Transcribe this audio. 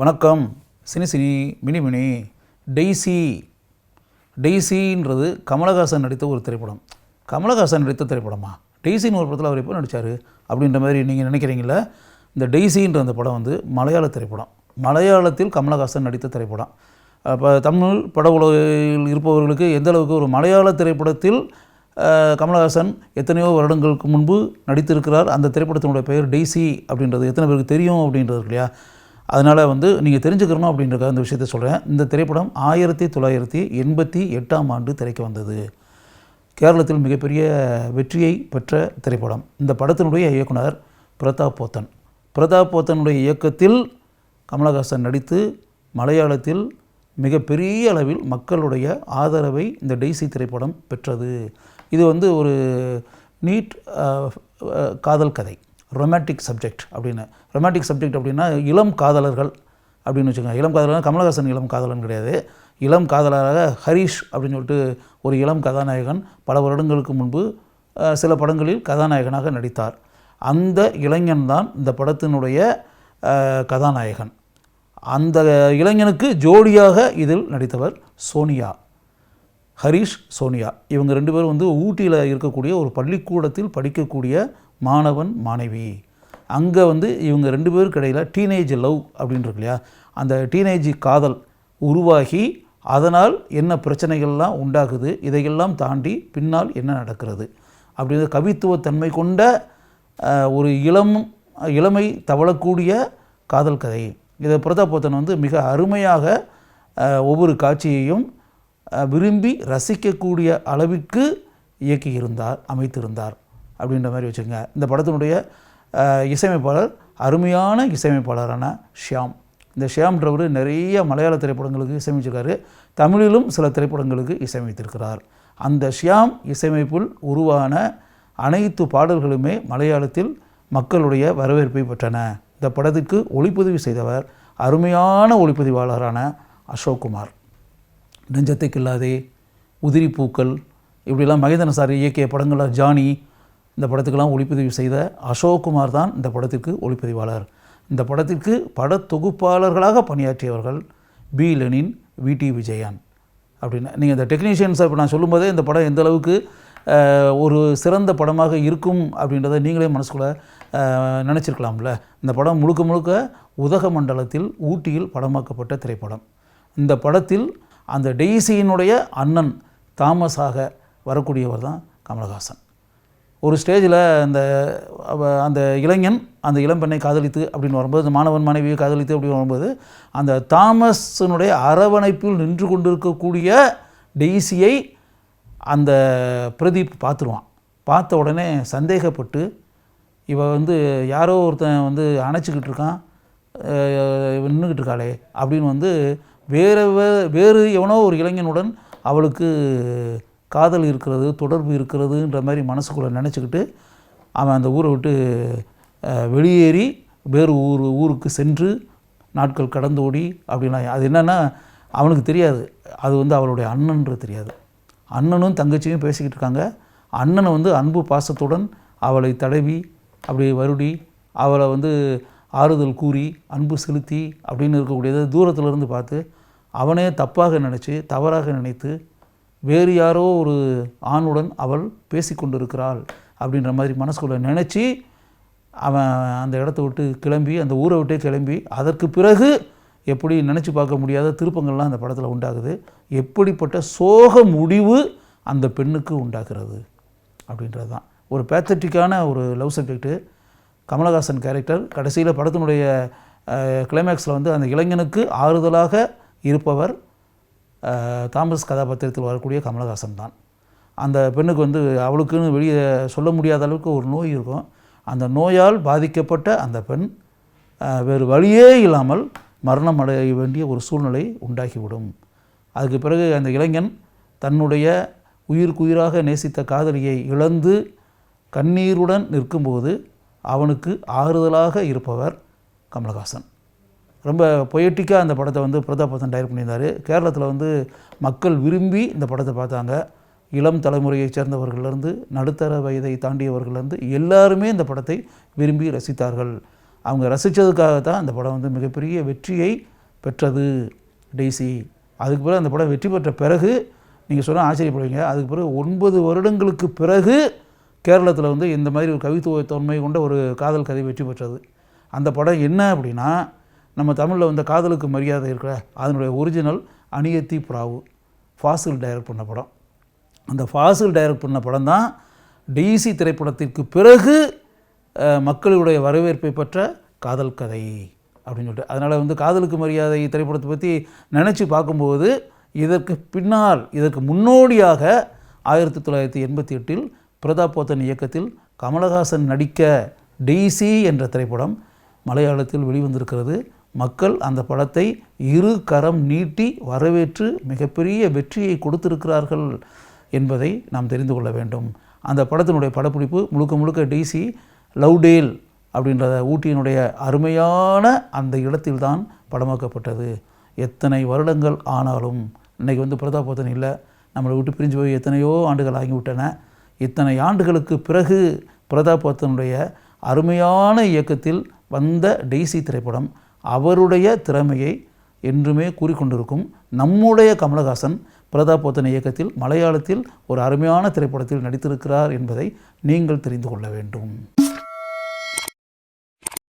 வணக்கம். Cine cine mini mini Daisy. டெய்ஸின்றது Kamal Haasan நடித்த ஒரு திரைப்படம். கமலஹாசன் நடித்த திரைப்படமா? டெய்ஸின்னு ஒரு படத்தில் அவர் எப்போ நடித்தார் அப்படின்ற மாதிரி நீங்கள் நினைக்கிறீங்களா? இந்த டெய்ஸின்ற அந்த படம் வந்து மலையாள திரைப்படம். மலையாளத்தில் கமலஹாசன் நடித்த திரைப்படம். இப்போ தமிழ் பட உலகில் இருப்பவர்களுக்கு எந்த அளவுக்கு ஒரு மலையாள திரைப்படத்தில் கமலஹாசன் எத்தனையோ வருடங்களுக்கு முன்பு நடித்திருக்கிறார் அந்த திரைப்படத்தினுடைய பெயர் டெய்ஸி அப்படின்றது எத்தனை பேருக்கு தெரியும் அப்படின்றது இல்லையா? அதனால் வந்து நீங்கள் தெரிஞ்சுக்கணும் அப்படின்றக்காக இந்த விஷயத்தை சொல்கிறேன் இந்த திரைப்படம் ஆயிரத்தி தொள்ளாயிரத்தி எண்பத்தி எட்டாம் ஆண்டு திரைக்கு வந்தது. கேரளத்தில் மிகப்பெரிய வெற்றியை பெற்ற திரைப்படம். இந்த படத்தினுடைய இயக்குனர் பிரதாப் போத்தன். பிரதாப் போத்தனுடைய இயக்கத்தில் கமலஹாசன் நடித்து மலையாளத்தில் மிகப்பெரிய அளவில் மக்களுடைய ஆதரவை இந்த டெய்ஸி திரைப்படம் பெற்றது. இது வந்து ஒரு நீட் காதல் கதை. ரொமாட்டிக் சப்ஜெக்ட் அப்படின்னு. ரொமாட்டிக் சப்ஜெக்ட் அப்படின்னா இளம் காதலர்கள் அப்படின்னு வச்சுக்கோங்க. இளம் காதலர் கமலஹாசன் இளம் காதலன் கிடையாது. இளம் காதலராக ஹரிஷ் அப்படின்னு சொல்லிட்டு ஒரு இளம் கதாநாயகன் பல வருடங்களுக்கு முன்பு சில படங்களில் கதாநாயகனாக நடித்தார். அந்த இளைஞன் தான் இந்த படத்தினுடைய கதாநாயகன். அந்த இளைஞனுக்கு ஜோடியாக இதில் நடித்தவர் சோனியா. ஹரிஷ் சோனியா. இவங்க ரெண்டு பேரும் வந்து ஊட்டியில் இருக்கக்கூடிய ஒரு பள்ளிக்கூடத்தில் படிக்கக்கூடிய மாணவன் மாணவி. அங்கே வந்து இவங்க ரெண்டு பேருக்கு இடையில் டீனேஜ் லவ் அப்படின்னு இல்லையா? அந்த டீனேஜ் காதல் உருவாகி அதனால் என்ன பிரச்சனைகள்லாம் உண்டாகுது இதையெல்லாம் தாண்டி பின்னால் என்ன நடக்கிறது? அப்படிங்கிற கவித்துவத்தன்மை கொண்ட ஒரு இளம் இளமை தவழக்கூடிய காதல் கதை. இதை பிரதாப் வந்து மிக அருமையாக ஒவ்வொரு காட்சியையும் விரும்பி ரசிக்கக்கூடிய அளவிற்கு இயக்கியிருந்தார் அமைத்திருந்தார். அப்படின்ற மாதிரி வச்சுக்கோங்க. இந்த படத்தினுடைய இசையமைப்பாளர் அருமையான இசையமைப்பாளரான ஷியாம். இந்த ஷியாம்ன்றவர் நிறைய மலையாள திரைப்படங்களுக்கு இசையமைச்சிருக்காரு. தமிழிலும் சில திரைப்படங்களுக்கு இசையமைத்திருக்கிறார். அந்த ஷியாம் இசையமைப்பில் உருவான அனைத்து பாடல்களுமே மலையாளத்தில் மக்களுடைய வரவேற்பை பெற்றன. இந்த படத்துக்கு ஒளிப்பதிவு செய்தவர் அருமையான ஒளிப்பதிவாளரான அசோக்குமார் நெஞ்சத்தை கில்லாதே உதிரி பூக்கள் இப்படிலாம் மகேந்திரன் சார் இயக்கிய படங்களில் ஜானி இந்த படத்துக்கெல்லாம் ஒளிப்பதிவு செய்த அசோக்குமார் தான் இந்த படத்திற்கு ஒளிப்பதிவாளர். இந்த படத்திற்கு படத்தொகுப்பாளர்களாக பணியாற்றியவர்கள் P. Lenin V. T. Vijayan. அப்படின்னு நீங்கள் இந்த டெக்னீஷியன்ஸை இப்போ நான் சொல்லும்போதே இந்த படம் எந்த அளவுக்கு ஒரு சிறந்த படமாக இருக்கும் அப்படின்றத நீங்களே மனசுக்குள்ளே நினச்சிருக்கலாம்ல. இந்த படம் முழுக்க முழுக்க உதகமண்டலத்தில் ஊட்டியில் படமாக்கப்பட்ட திரைப்படம். இந்த படத்தில் அந்த டெய்ஸியினுடைய அண்ணன் தாமஸாக வரக்கூடியவர் தான் கமலஹாசன். ஒரு ஸ்டேஜில் அந்த அந்த இளைஞன் அந்த இளம்பெண்ணை காதலித்து அப்படின்னு வரும்போது மாணவன் மனைவியை காதலித்து அப்படின்னு வரும்போது அந்த தாமஸினுடைய அரவணைப்பில் நின்று கொண்டிருக்கக்கூடிய டெய்ஸியை அந்த பிரதீப் பார்த்துருவான். பார்த்த உடனே சந்தேகப்பட்டு இவ வந்து யாரோ ஒருத்தன் வந்து அணைச்சிக்கிட்டு இருக்கான் நின்றுக்கிட்டு இருக்காளே அப்படின்னு வந்து வேறு வேறு எவனோ ஒரு இளைஞனுடன் அவளுக்கு காதல் இருக்கிறது தொடர்பு இருக்கிறதுன்ற மாதிரி மனசுக்குள்ளே நினச்சிக்கிட்டு அவன் அந்த ஊரை விட்டு வெளியேறி வேறு ஊர் ஊருக்கு சென்று நாட்கள் கடந்தோடி அப்படின்னா அது என்னென்னா அவனுக்கு தெரியாது. அது வந்து அவளுடைய அண்ணன்றது தெரியாது. அண்ணனும் தங்கச்சியும் பேசிக்கிட்டு இருக்காங்க. அண்ணனை வந்து அன்பு பாசத்துடன் அவளை தடவி அப்படி வருடி அவளை வந்து ஆறுதல் கூறி அன்பு செலுத்தி அப்படின்னு இருக்கக்கூடியதை தூரத்துல இருந்து பார்த்து அவனே தப்பாக நினச்சி தவறாக நினைத்து வேறு யாரோ ஒரு ஆணுடன் அவள் பேசிக்கொண்டிருக்கிறாள் அப்படின்ற மாதிரி மனசுக்குள்ளே நினச்சி அவன் அந்த இடத்த விட்டு கிளம்பி அந்த ஊரை விட்டே கிளம்பி அதற்கு பிறகு எப்படி நினச்சி பார்க்க முடியாத திருப்பங்கள்லாம் அந்த படத்தில் உண்டாகுது. எப்படிப்பட்ட சோக முடிவு அந்த பெண்ணுக்கு உண்டாகிறது அப்படின்றது தான் ஒரு பேத்தட்டிக்கான ஒரு லவ் சப்ஜெக்ட்டு கமலஹாசன் கேரக்டர் கடைசியில் படத்தினுடைய கிளைமேக்ஸில் வந்து அந்த இளைஞனுக்கு ஆறுதலாக இருப்பவர் தாமஸ் கதாபாத்திரத்தில் வரக்கூடிய கமலஹாசன் தான். அந்த பெண்ணுக்கு வந்து அவளுக்குன்னு வெளியே சொல்ல முடியாத அளவுக்கு ஒரு நோய் இருக்கும். அந்த நோயால் பாதிக்கப்பட்ட அந்த பெண் வேறு வழியே இல்லாமல் மரணம் அடைய வேண்டிய ஒரு சூழ்நிலை உண்டாகிவிடும். அதுக்கு பிறகு அந்த இளைஞன் தன்னுடைய உயிருக்கு உயிராக நேசித்த காதலியை இழந்து கண்ணீருடன் நிற்கும்போது அவனுக்கு ஆறுதலாக இருப்பவர் கமலஹாசன். ரொம்ப பொயட்டிக்காக அந்த படத்தை வந்து பிரதாப் பசன் டைரக்ட் பண்ணியிருந்தார். கேரளத்தில் வந்து மக்கள் விரும்பி இந்த படத்தை பார்த்தாங்க. இளம் தலைமுறையைச் சேர்ந்தவர்கள்லேருந்து நடுத்தர வயதை தாண்டியவர்கள்லேருந்து எல்லாருமே இந்த படத்தை விரும்பி ரசித்தார்கள். அவங்க ரசித்ததுக்காக தான் அந்த படம் வந்து மிகப்பெரிய வெற்றியை பெற்றது. டெய்ஸி அதுக்கு பிறகு அந்த படம் வெற்றி பெற்ற பிறகு நீங்கள் சொன்னால் ஆச்சரியப்படுவீங்க. அதுக்கு பிறகு ஒன்பது வருடங்களுக்கு பிறகு கேரளத்தில் வந்து இந்த மாதிரி ஒரு கவித்துவ தன்மை கொண்ட ஒரு காதல் கதை வெற்றி பெற்றது. அந்த படம் என்ன அப்படின்னா நம்ம தமிழில் வந்து காதலுக்கு மரியாதை இருக்கிற அதனுடைய original Aniyathipravu Fazil direct பண்ண படம். அந்த ஃபாசில் டைரக்ட் பண்ண படம் தான் டெய்ஸி திரைப்படத்திற்கு பிறகு மக்களுடைய வரவேற்பை பெற்ற காதல் கதை அப்படின்னு சொல்லிட்டு. அதனால் வந்து காதலுக்கு மரியாதை திரைப்படத்தை பற்றி நினச்சி பார்க்கும்போது இதற்கு பின்னால் இதற்கு முன்னோடியாக ஆயிரத்தி தொள்ளாயிரத்தி எண்பத்தி எட்டில் பிரதாப் போத்தன் இயக்கத்தில் கமலஹாசன் நடிக்க டெய்ஸி என்ற திரைப்படம் மலையாளத்தில் வெளிவந்திருக்கிறது. மக்கள் அந்த படத்தை இரு கரம் நீட்டி வரவேற்று மிகப்பெரிய வெற்றியை கொடுத்திருக்கிறார்கள் என்பதை நாம் தெரிந்து கொள்ள வேண்டும். அந்த படத்தினுடைய படப்பிடிப்பு முழுக்க முழுக்க டிசி லவ்டேல் அப்படின்ற ஊட்டியினுடைய அருமையான அந்த இடத்தில்தான் படமாக்கப்பட்டது. எத்தனை வருடங்கள் ஆனாலும் இன்றைக்கி வந்து பிரதாபத்தன் இல்லை நம்மளை விட்டு பிரிஞ்சு போய் எத்தனையோ ஆண்டுகள் ஆகிவிட்டன. இத்தனை ஆண்டுகளுக்கு பிறகு பிரதாபத்தனுடைய அருமையான இயக்கத்தில் வந்த டெய்ஸி திரைப்படம் அவருடைய திறமையை என்றுமே கூறிக்கொண்டிருக்கும் நம்முடைய கமலஹாசன் பிரதாபோத்தன் இயக்கத்தில் மலையாளத்தில் ஒரு அருமையான திரைப்படத்தில் நடித்திருக்கிறார் என்பதை நீங்கள் தெரிந்து கொள்ள வேண்டும்.